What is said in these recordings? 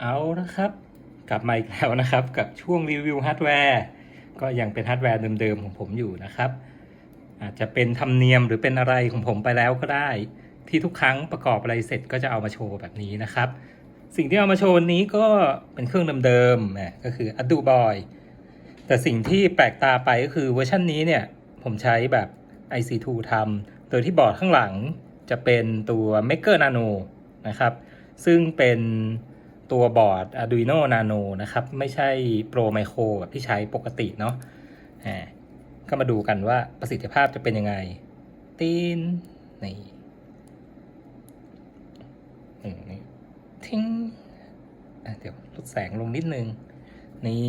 เอาละครับ กลับมาอีกแล้วนะครับ กับช่วงรีวิวฮาร์ดแวร์ก็ยังเป็นฮาร์ดแวร์เดิมๆของผมอยู่นะครับ อาจจะเป็นธรรมเนียมหรือเป็นอะไรของผมไปแล้วก็ได้ ที่ทุกครั้งประกอบอะไรเสร็จก็จะเอามาโชว์แบบนี้นะครับ สิ่งที่เอามาโชว์วันนี้ก็เป็นเครื่องเดิมๆนะก็คือ a d u b o y แต่สิ่งที่แปลกตาไปก็คือเวอร์ชันนี้เนี่ย ผมใช้แบบ IC2 ทำโดยที่บอร์ดข้างหลังจะเป็นตัว Maker Nano นะครับ ซึ่งเป็น ตัวบอร์ด Arduino Nano นะครับ ไม่ใช่ Pro Micro แบบที่ใช้ปกติเนาะก็มาดูกันว่าประสิทธิภาพจะเป็นยังไง ตีน นี่นี่ทิ้งเดี๋ยวลดแสงลงนิดนึง นี่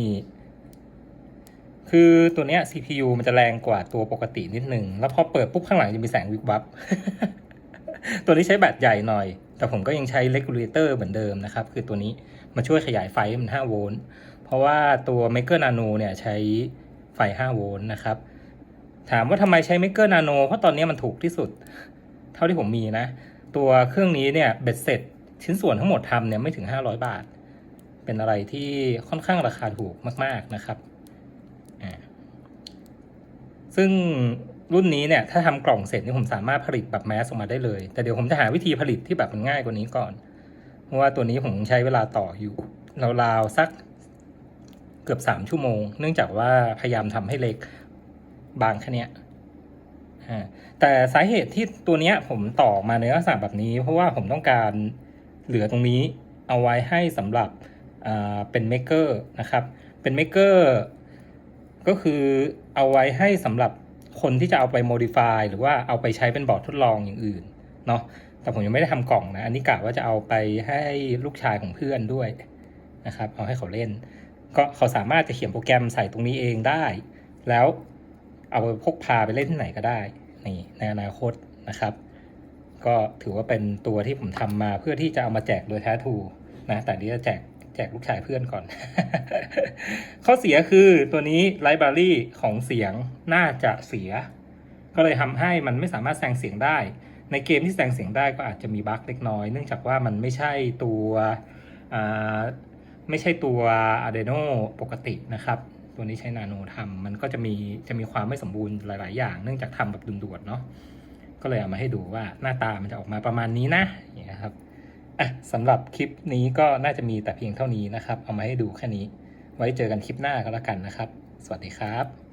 คือตัวเนี้ย CPU มันจะแรงกว่าตัวปกตินิดนึง แล้วพอเปิดปุ๊บข้างหลังจะมีแสงวิบวับ ตัวนี้ใช้แบตใหญ่หน่อย แต่ผมก็ยังใช้ regulator เหมือนเดิมนะครับ คือตัวนี้มาช่วยขยายไฟมัน 5 โวลต์ เพราะว่าตัว Maker Nano เนี่ยใช้ไฟ 5 โวลต์นะครับ ถามว่าทำไมใช้ Maker Nano เพราะตอนนี้มันถูกที่สุด เท่าที่ผมมีนะ ตัวเครื่องนี้เนี่ยเบ็ดเสร็จชิ้นส่วนทั้งหมดทำเนี่ยไม่ถึง 500 บาท เป็นอะไรที่ค่อนข้างราคาถูกมาก ๆนะครับอ่าซึ่ง รุ่นนี้เนี่ยถ้าทำกล่องเสร็จนี่ผมสามารถผลิตแบบแมสออกมาได้เลย แต่เดี๋ยวผมจะหาวิธีผลิตที่แบบมันง่ายกว่านี้ก่อน เพราะว่าตัวนี้ผมใช้เวลาต่ออยู่ราวๆสักเกือบสามชั่วโมง เนื่องจากว่าพยายามทำให้เล็กบางแค่เนี้ยอ่าแต่สาเหตุที่ตัวเนี้ยผมต่อมาในลักษณะแบบนี้ เพราะว่าผมต้องการเหลือตรงนี้เอาไว้ให้สำหรับอ่าเป็นเมกเกอร์นะครับ เป็นเมกเกอร์ก็คือเอาไว้ให้สำหรับ คนที่จะเอาไป modify หรือว่าเอาไปใช้เป็นบอร์ดทดลองอย่างอื่นเนาะแต่ผมยังไม่ได้ทำกล่องนะ อันนี้กะว่าจะเอาไปให้ลูกชายของเพื่อนด้วยนะครับ เอาให้เขาเล่น ก็เขาสามารถจะเขียนโปรแกรมใส่ตรงนี้เองได้ แล้วเอาไปพกพาไปเล่นที่ไหนก็ได้นี่ในอนาคตนะครับ ก็ถือว่าเป็นตัวที่ผมทำมาเพื่อที่จะเอามาแจกโดยแท้ทูนะแต่เดี๋ยวจะแจก จกลูกชายเพื่อนก่อน ข้อเสียคือตัวนี้ไลบรารีของเสียงน่าจะเสีย ก็เลยทำให้มันไม่สามารถแซงเสียงได้ ในเกมที่แซงเสียงได้ก็อาจจะมีบั๊กเล็กน้อย เนื่องจากว่ามันไม่ใช่ตัวไม่ใช่ตัว Adeno ปกตินะครับ ตัวนี้ใช้นาโนทำมันก็จะมีจะมีความไม่สมบูรณ์หลาย ๆ อย่าง เนื่องจากทำแบบด่วนๆเนาะก็เลยเอามาให้ดูว่าหน้าตามันจะออกมาประมาณนี้นะ อะสำหรับคลิปนี้ก็น่าจะมีแต่เพียงเท่านี้นะครับ เอามาให้ดูแค่นี้ ไว้เจอกันคลิปหน้าก็แล้วกันนะครับ สวัสดีครับ